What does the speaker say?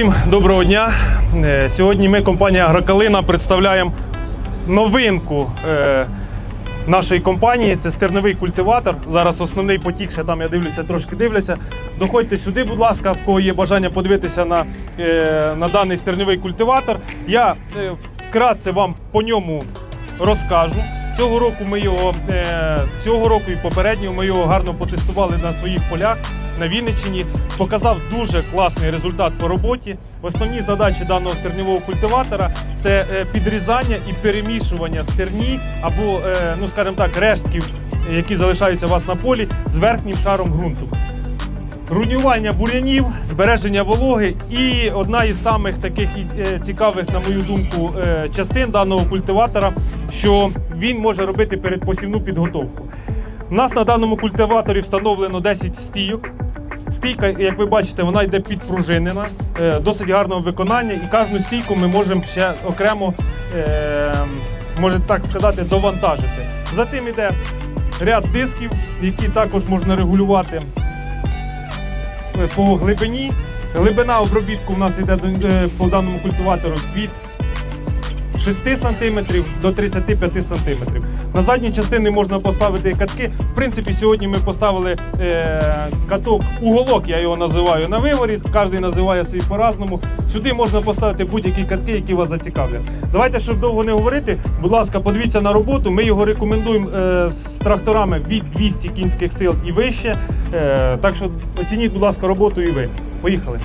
Всім доброго дня. Е, Сьогодні ми, компанія Агрокалина, представляємо новинку е, нашої компанії. Це стерновий культиватор. Зараз основний потік, ще там я дивлюся, трошки дивляться. Доходьте сюди, будь ласка, в кого є бажання подивитися на, е, на даний стерновий культиватор. Я вкратце вам по ньому розкажу. Цього року ми його е, цього року і попереднього ми його гарно потестували на своїх полях на Вінниччині. Показав дуже класний результат по роботі. Основні задачі даного стерневого культиватора це е, підрізання і перемішування стерні або, е, ну скажімо так, рештків, які залишаються у вас на полі з верхнім шаром ґрунту. Руйнування бур'янів, збереження вологи і одна із самих таких цікавих, на мою думку, частин даного культиватора, що він може робити передпосівну підготовку. У нас на даному культиваторі встановлено 10 стійок. Стійка, як ви бачите, вона йде підпружинена, е, досить гарного виконання, і кожну стійку ми можемо ще окремо, е, можна так сказати, довантажити. Затим йде ряд дисків, які також можна регулювати по глибині. Глибина обробітку у нас йде е, по даному культиватору від 6 см до 35 см. На задній частині можна поставити катки. В принципі, сьогодні ми поставили е, каток уголок, я його називаю на виворіт. Кожен називає свій по-разному. Сюди можна поставити будь-які катки, які вас зацікавлять. Давайте, щоб довго не говорити, будь ласка, подивіться на роботу. Ми його рекомендуємо е, з тракторами від 200 кінських сил і вище. Е, так що оцініть, будь ласка, роботу і ви. Поїхали.